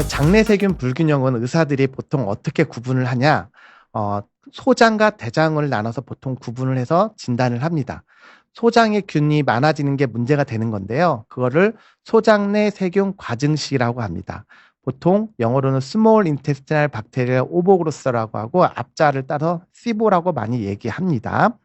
그래서 장내 세균 불균형은 의사들이 보통 어떻게 구분을 하냐? 어, 소장과 대장을 나눠서 보통 구분을 해서 진단을 합니다. 소장의 균이 많아지는 게 문제가 되는 건데요. 그거를 소장 내 세균 과증식이라고 합니다. 보통 영어로는 small intestinal bacterial overgrowth라고 하고 앞자를 따서 SIBO라고 많이 얘기합니다.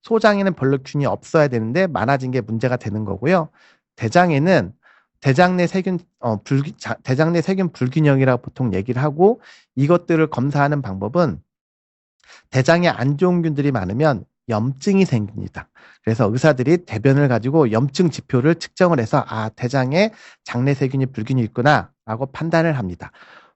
소장에는 별로 균이 없어야 되는데 많아진 게 문제가 되는 거고요. 대장에는 대장 내 세균 어 불, 대장 내 세균 불균형이라고 보통 얘기를 하고 이것들을 검사하는 방법은 대장에 안 좋은 균들이 많으면 염증이 생깁니다. 그래서 의사들이 대변을 가지고 염증 지표를 측정을 해서 아 대장에 장내 세균이 불균이 있구나라고 판단을 합니다.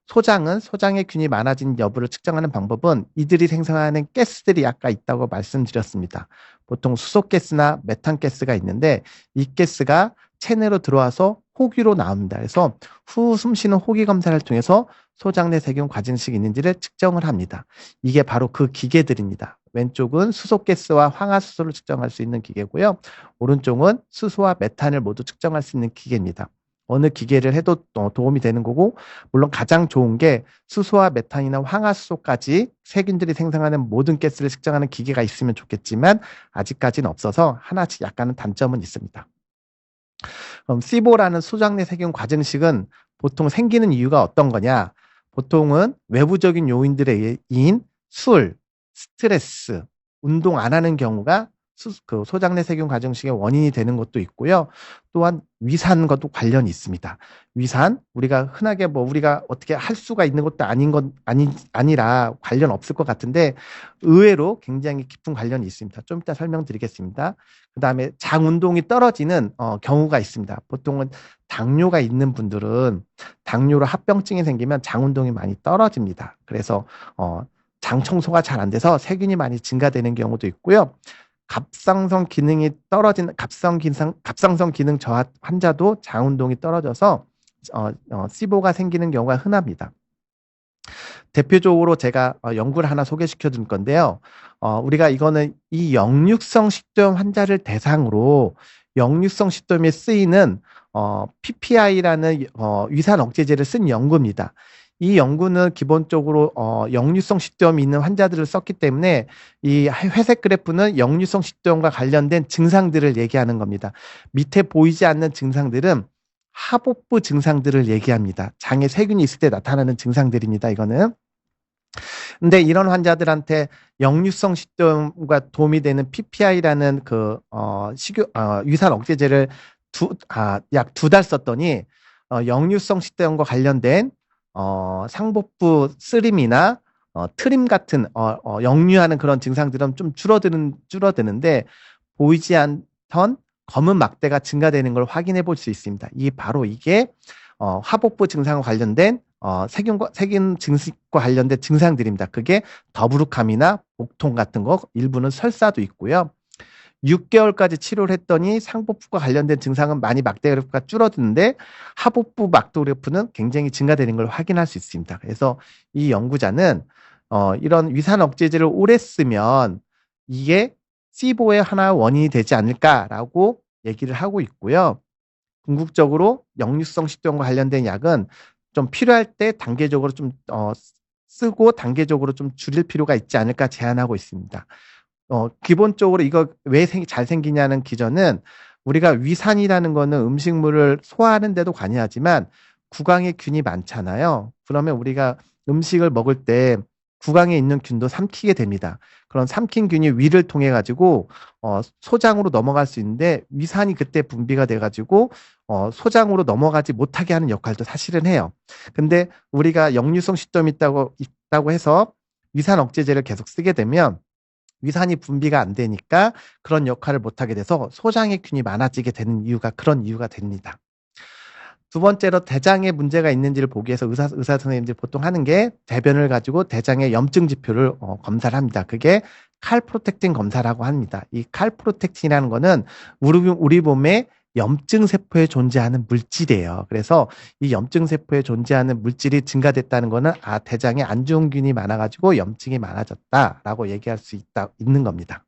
소장은 소장의 균이 많아진 여부를 측정하는 방법은 이들이 생성하는 가스들이 아까 있다고 말씀드렸습니다. 보통 수소 가스나 메탄 가스가 있는데 이 가스가 체내로 들어와서 호기로 나옵니다. 그래서 후 숨쉬는 호기 검사를 통해서 소장 내 세균 과증식이 있는지를 측정을 합니다. 이게 바로 그 기계들입니다. 왼쪽은 수소가스와 황화수소를 측정할 수 있는 기계고요. 오른쪽은 수소와 메탄을 모두 측정할 수 있는 기계입니다. 어느 기계를 해도 도움이 되는 거고 물론 가장 좋은 게 수소와 메탄이나 황화수소까지 세균들이 생성하는 모든 가스를 측정하는 기계가 있으면 좋겠지만 아직까지는 없어서 하나씩 약간은 단점은 있습니다. 그럼 시보라는 소장내 세균 과증식은 보통 생기는 이유가 어떤 거냐? 보통은 외부적인 요인들에 의인 술, 스트레스, 운동 안 하는 경우가 수, 그 소장내 세균 과정식의 원인이 되는 것도 있고요. 또한 위산과도 관련이 있습니다. 위산 우리가 흔하게 뭐 우리가 어떻게 할 수가 있는 것도 아닌 건 아니 아니라 관련 없을 것 같은데 의외로 굉장히 깊은 관련이 있습니다. 좀 이따 설명드리겠습니다. 그다음에 장 운동이 떨어지는 어, 경우가 있습니다. 보통은 당뇨가 있는 분들은 당뇨로 합병증이 생기면 장 운동이 많이 떨어집니다. 그래서 어, 장 청소가 잘 안 돼서 세균이 많이 증가되는 경우도 있고요. 갑상선 기능이 떨어진 갑상 기능 갑상선 기능 저하 환자도 장 운동이 떨어져서 어, 어, 시보가 생기는 경우가 흔합니다. 대표적으로 제가 어, 연구를 하나 소개시켜 줄 건데요. 어, 우리가 이거는 이 역류성 식도염 환자를 대상으로 역류성 식도염에 쓰이는 어, PPI라는 어, 위산 억제제를 쓴 연구입니다. 이 연구는 기본적으로 어, 역류성 식도염이 있는 환자들을 썼기 때문에 이 회색 그래프는 역류성 식도염과 관련된 증상들을 얘기하는 겁니다. 밑에 보이지 않는 증상들은 하복부 증상들을 얘기합니다. 장에 세균이 있을 때 나타나는 증상들입니다. 이거는. 근데 이런 환자들한테 역류성 식도염과 도움이 되는 PPI라는 그, 어, 식유, 어, 위산 억제제를 두, 아, 약 두 달 썼더니, 어, 역류성 식도염과 관련된 어, 상복부 쓰림이나 어, 트림 같은 어, 어, 역류하는 그런 증상들은 좀 줄어드는 줄어드는데 보이지 않던 검은 막대가 증가되는 걸 확인해 볼 수 있습니다. 이 바로 이게 어, 하복부 증상과 관련된 어, 세균과 세균 증식과 관련된 증상들입니다. 그게 더부룩함이나 복통 같은 거 일부는 설사도 있고요. 6개월까지 치료를 했더니 상복부과 관련된 증상은 많이 막대 그래프가 줄어드는데 하복부 막도 그래프는 굉장히 증가되는 걸 확인할 수 있습니다. 그래서 이 연구자는 어, 이런 위산 억제제를 오래 쓰면 이게 시보의 하나 원인이 되지 않을까라고 얘기를 하고 있고요. 궁극적으로 역류성 식도염과 관련된 약은 좀 필요할 때 단계적으로 좀 어, 쓰고 단계적으로 좀 줄일 필요가 있지 않을까 제안하고 있습니다. 어, 기본적으로 이거 왜잘 생기냐는 기전은 우리가 위산이라는 거는 음식물을 소화하는 데도 관여하지만 구강에 균이 많잖아요. 그러면 우리가 음식을 먹을 때 구강에 있는 균도 삼키게 됩니다. 그런 삼킨 균이 위를 통해 가지고 어, 소장으로 넘어갈 수 있는데 위산이 그때 분비가 돼 가지고 어, 소장으로 넘어가지 못하게 하는 역할도 사실은 해요. 근데 우리가 역류성 식도염이 있다고 있다고 해서 위산 억제제를 계속 쓰게 되면 위산이 분비가 안 되니까 그런 역할을 못하게 돼서 소장의 균이 많아지게 되는 이유가 그런 이유가 됩니다. 두 번째로 대장에 문제가 있는지를 보기 위해서 의사, 의사 선생님들이 보통 하는 게 대변을 가지고 대장의 염증 지표를 어, 검사를 합니다. 그게 칼프로텍틴 검사라고 합니다. 이 칼프로텍틴이라는 거는 우리, 우리 몸에 염증 세포에 존재하는 물질이에요. 그래서 이 염증 세포에 존재하는 물질이 증가됐다는 거는 아 대장에 안 좋은 균이 많아가지고 염증이 많아졌다라고 얘기할 수 있다 있는 겁니다.